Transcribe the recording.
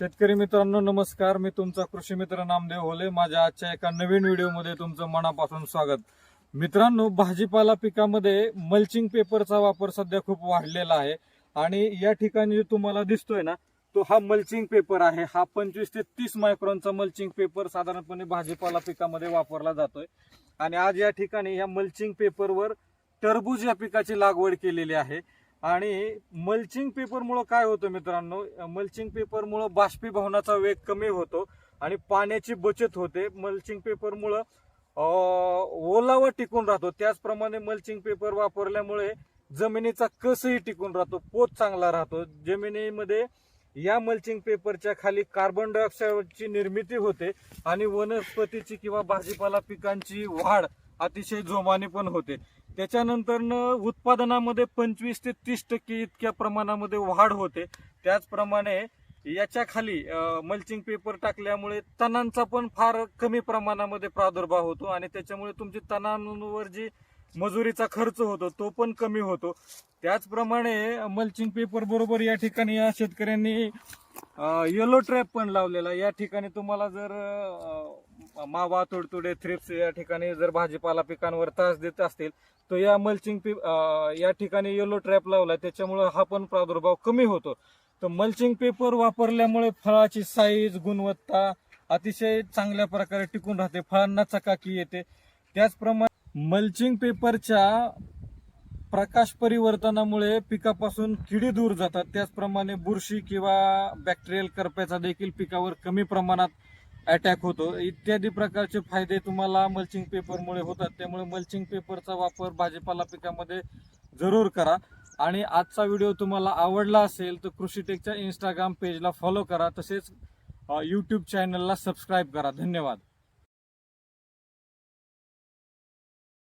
शेतकरी मित्रांनो नमस्कार. मी तुमचा कृषी मित्र नामदेव होले. माझ्या आजच्या एका नवीन व्हिडिओमध्ये तुमचं मनापासून स्वागत. मित्रांनो भाजीपाला पिकामध्ये मल्चिंग पेपरचा वापर सध्या खूप वाढलेला आहे. आणि या ठिकाणी जो तुम्हाला दिसतोय ना तो हा मल्चिंग पेपर आहे. हा पंचवीस ते तीस मायक्रॉनचा मल्चिंग पेपर साधारणपणे भाजीपाला पिकामध्ये वापरला जातोय. आणि आज या ठिकाणी या मल्चिंग पेपरवर टरबूज या पिकाची लागवड केलेली आहे. आणि मल्चिंग पेपरमुळं काय होतं मित्रांनो? मल्चिंग पेपरमुळं बाष्पीभवनाचा वेग कमी होतो आणि पाण्याची बचत होते. मल्चिंग पेपरमुळं ओलावा टिकून राहतो. त्याचप्रमाणे मल्चिंग पेपर वापरल्यामुळे जमिनीचा कसही टिकून राहतो. पोत चांगला राहतो. जमिनीमध्ये या मल्चिंग पेपरच्या खाली कार्बन डायऑक्साईडची निर्मिती होते आणि वनस्पतीची किंवा भाजीपाला पिकांची वाढ अतिशय जोमाने पण होते. त्याच्यानंतर उत्पादनामध्ये पंचवीस ते तीस टक्के इतक्या प्रमाणामध्ये वाढ होते. त्याचप्रमाणे याच्या खाली मल्चिंग पेपर टाकल्यामुळे तणांचा पण फार कमी प्रमाणामध्ये प्रादुर्भाव होतो आणि त्याच्यामुळे तुमची तणांवर जी मजुरीचा खर्च होतो तो पण कमी होतो. त्याचप्रमाणे मल्चिंग पेपर बरोबर या ठिकाणी या शेतकऱ्यांनी येलो ट्रॅप पण लावलेला. या ठिकाणी तुम्हाला जर मावा तुडतुडे थ्रिप्स या ठिकाणी जर भाजीपाला पिकांवर त्रास देत असतील तर या मल्चिंग पी या ठिकाणी येलो ट्रॅप लावला त्याच्यामुळे हा पण प्रादुर्भाव कमी होतो. तर मल्चिंग पेपर वापरल्यामुळे फळाची साईज गुणवत्ता अतिशय चांगल्या प्रकारे टिकून राहते. फळांना चकाकी येते. त्याचप्रमाणे मल्चिंग पेपरच्या प्रकाश परिवर्तनामुळे पिकापासून किडी दूर जातात. त्याचप्रमाणे बुरशी किंवा बॅक्टेरियल करप्याचा देखील पिकावर कमी प्रमाणात अटॅक होतो. इत्यादी प्रकारचे फायदे तुम्हाला मल्चिंग पेपरमुळे होतात. त्यामुळे मल्चिंग पेपरचा वापर भाजीपाला पिकामध्ये जरूर करा. आणि आजचा व्हिडिओ तुम्हाला आवडला असेल तर कृषीटेकच्या इंस्टाग्राम पेजला फॉलो करा. तसेच यूट्यूब चॅनलला सबस्क्राईब करा. धन्यवाद.